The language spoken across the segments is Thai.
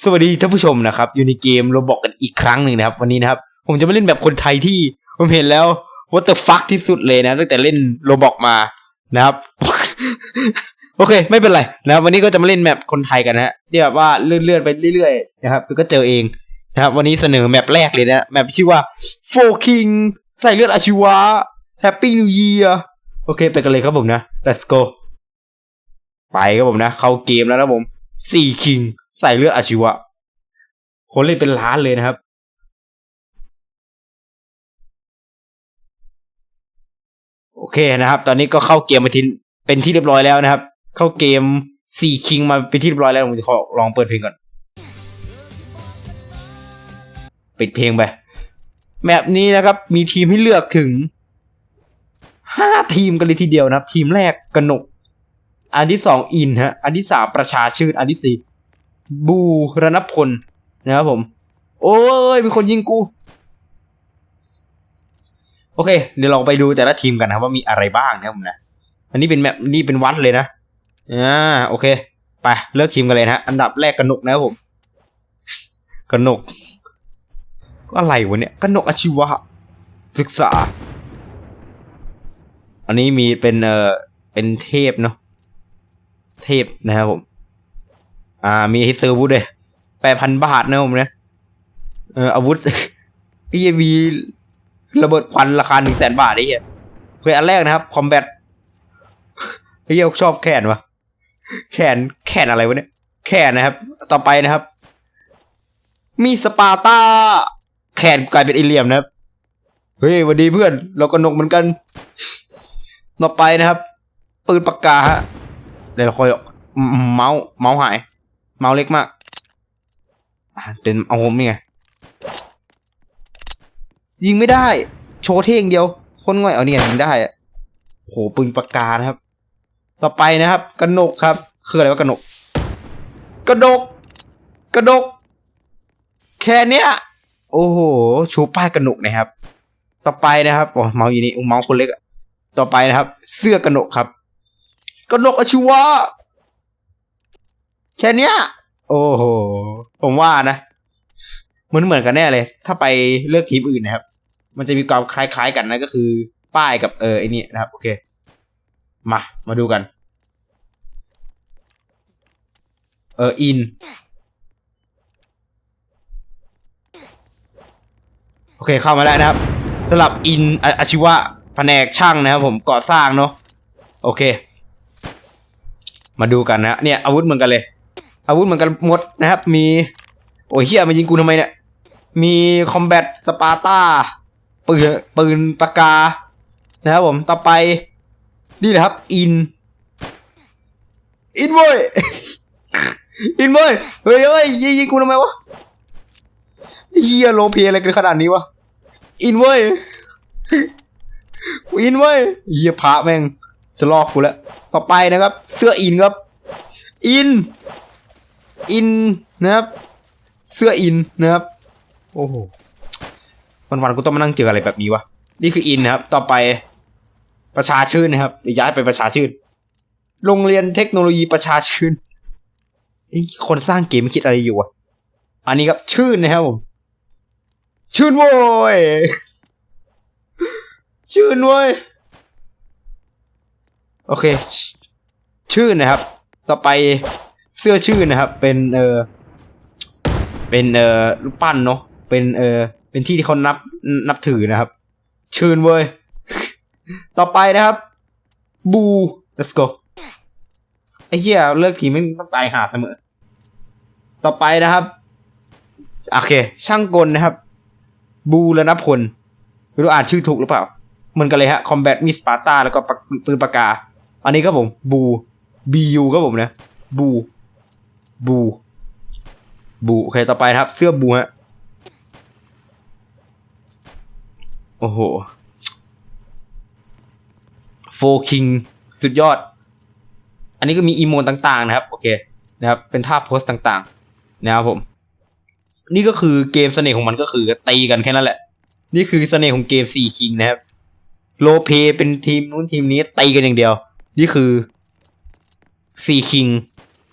สวัสดีท่านผู้ชมนะครับ อยู่ในเกมโรบอกกันอีกครั้งหนึ่งนะครับ วันนี้นะครับ ผมจะมาเล่นแบบคนไทยที่ผมเห็นแล้ว what the fuck ที่สุดเลยนะตั้งแต่เล่นโรบอกมานะครับ โอเค ไม่เป็นไรนะครับวันนี้ก็จะมาเล่นแมปคนไทยกันนะฮะที่แบบว่าเลื่อนๆไปเรื่อยๆนะครับก็เจอเองนะครับ วันนี้เสนอแมปแรกเลยนะแมปชื่อว่า Four King ใส่เลือดอาชีวะ Happy New Year โอเค ไปกันเลยครับผมนะ let's go ไปครับผมนะ เข้าเกมแล้วนะผมสี่คิง ใส่เลือดอาชีวะ คนเล่นเป็นล้านเลยนะครับ โอเคนะครับ ตอนนี้ก็เข้าเกมมาทีเป็นที่เรียบร้อยแล้วนะครับ เข้าเกมสี่คิงมาเป็นที่เรียบร้อยแล้วผมจะขอลองเปิดเพลงก่อน ปิดเพลงไป แมปนี้นะครับ มีทีมให้เลือกถึงห้าทีมกันเลยทีเดียวนะครับ ทีมแรกกนก อันที่สองอินฮะ อันที่สามประชาชื่น อันที่สี่ บูรณพลนะครับผม โอ้ยมีคนยิงกู โอเค เดี๋ยวเราไปดูแต่ละทีมกันนะว่ามีอะไรบ้างนะครับผมนะ อันนี้เป็นแมปนี่เป็นวัดเลยนะ อ่าโอเค ไปเลือกทีมกันเลยนะฮะอันดับแรกกนกนะครับผมกนกอะไรวะเนี่ยกนกอาชีวะ ศึกษา อันนี้มีเป็นเอ่อเป็นเทพเนาะเทพนะครับผม อ่า มีให้ซื้ออาวุธเลยแปดพันบาทนะผมเนะเอออาวุธไอ้เหี้ยมีระเบิดควันราคาหนึ่งแสนบาทไอ้เหี้ยโอเคอันแรกนะครับ คอมแบทไอ้เหี้ยชอบแขนวะแขนแขนอะไรวะเนี่ย แขนนะครับ ต่อไปนะครับ มีสปาร์ตาแขนกลายเป็นอิเลียมนะครับ เฮ้ยวันดีเพื่อน เราก็นกเหมือนกัน ต่อไปนะครับ ปืนปากกาฮะเดี๋ยวเราคอยอืมเมาส์เมาส์หาย เมาส์เล็กมากเป็นเอาผมนี่ไงยิงไม่ได้ โชว์เท่งเดียว คนง่อยเอาเนี่ยยิงได้โหปืนปากกานะครับ ต่อไปนะครับกระหนกครับ คืออะไรวะกระหนก กระดก กระดก แค่เนี้ย โอ้โหชูป้ายกระหนกนะครับ ต่อไปนะครับโอ้เมาส์อยู่นี่เมาส์คนเล็กอะต่อไปนะครับ เสื้อกระหนกครับ กระหนกอาชีวะ แค่เนี้ย โอ้โห ผมว่านะมือนเหมือนกันแน่เลย ถ้าไปเลือกทีมอื่นนะครับ มันจะมีความคล้ายๆกันนะก็คือ ป้ายกับเออไอ้นี่นะครับ โอเค มา มาดูกัน เอออินโอเคเข้ามาแล้วนะครับสลับอินอาอาชีวะแผนกช่างนะครับผมก่อสร้างเนาะโอเค มาดูกันนะเนี่ยอาวุธเหมือนกันเลย อาวุธเหมือนกันหมดนะครับ มีโอ้ยเฮียมายิงกูทำไมเนี่ย มีคอมแบทสปาร์ตาปืนปืนปากกา นะครับผมต่อไป นี่แหละครับ อิน อินเว้ยอินเว้ยเฮ้ยเฮ้ยยิงยิงกูทำไมวะเฮียโลเพอะไรกันขนาดนี้วะอินเว้ยอินเว้ยเฮียพระแม่งจะลอกกูแล้วต่อไปนะครับ เสื้ออินครับ อิน อินนะครับ เสื้ออินนะครับ โอ้โหวันๆกูต้องมานั่งเจออะไรแบบนี้วะ นี่คืออินนะครับ ต่อไปประชาชื่นนะครับย้ายไปประชาชื่น โรงเรียนเทคโนโลยีประชาชื่นไอ้คนสร้างเกมคิดอะไรอยู่วะอันนี้ครับชื่นนะครับผม ชื่นโว้ย ชื่นเว้ย โอเคชชื่นนะครับ ต่อไป เสื้อชื่นนะครับ เป็นเออเป็นเออรูปปั้นเนาะเป็นเออเป็นที่ที่เขานับนับถือนะครับ ชื่นเว้ย ต่อไปนะครับ บู let's go ไอ้เหี้ยเลิกทีมไม่ต้องตายหาเสมอ ต่อไปนะครับโอเค ช่างกลนะครับ บูรณพลไม่รู้อ่านชื่อถูกหรือเปล่าเหมือนกันเลยฮะคอมแบทมีสปาร์ตาแล้วก็ปืนปากกา อันนี้ครับผมบูบียูครับผมนะบู บู บูโอเคต่อไปครับ เสื้อบูฮะ โอ้โห โฟคิง สุดยอด อันนี้ก็มีอีโมนต่าง ๆ นะครับ โอเค นะครับ เป็นท่าโพสต์ต่าง ๆ นะครับผม นี่ก็คือเกมเสน่ห์ของมันก็คือตีกันแค่นั้นแหละ นี่คือเสน่ห์ของเกมสี่คิงนะครับ โลเพเป็นทีมนู้นทีมนี้ตีกันอย่างเดียว นี่คือสี่คิง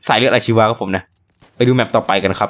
สายเลือดอาชีวะครับผมนะ ไปดูแมปต่อไปกันครับ